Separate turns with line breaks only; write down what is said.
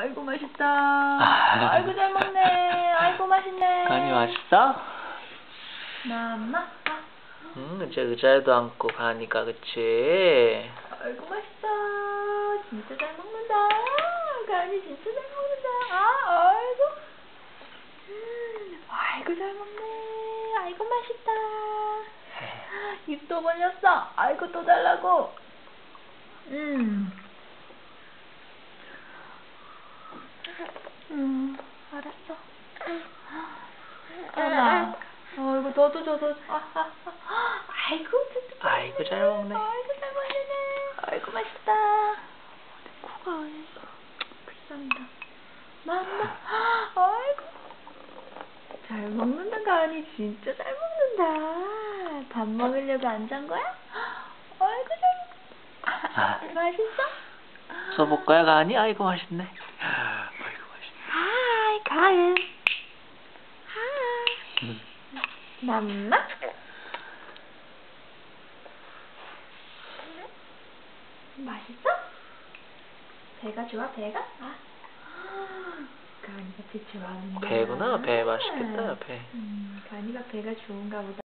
아이고 맛있다. 아이고 잘 먹네. 아이고 맛있네.
가은이 맛있어?
아,
응, 이제 의자에도 앉고 가니까 그치?
아이고 맛있다. 진짜 잘 먹는다. 가은이 진짜 잘 먹는다. 아, 아이고. 음, 아이고 잘 먹네. 아이고 맛있다. 입도 벌렸어. 아이고 또 달라고. 음. 음, 알았어. 알아. 어이구 너도 저도. 아, 아, 아. 아이고.
아이고, 잘 먹네.
아이고 잘 먹네. 아이고 맛있다. 내 코가 왜 불쌍하다. 맘마. 아이고. 잘 먹는다 가은이 진짜 잘 먹는다. 밥 먹으려고 앉은 거야? 아이고 잘.
아.
맛있어?
써볼 거야, 가은이? 아이고, 맛있네.
하이 가은. 하이. 맘마. 맛있어? 배가 좋아 배가? 아. 가은이가 배 좋아하는데.
배구나, 배 맛있겠다, 배.
음, 가은이가 배가 좋은가 보다.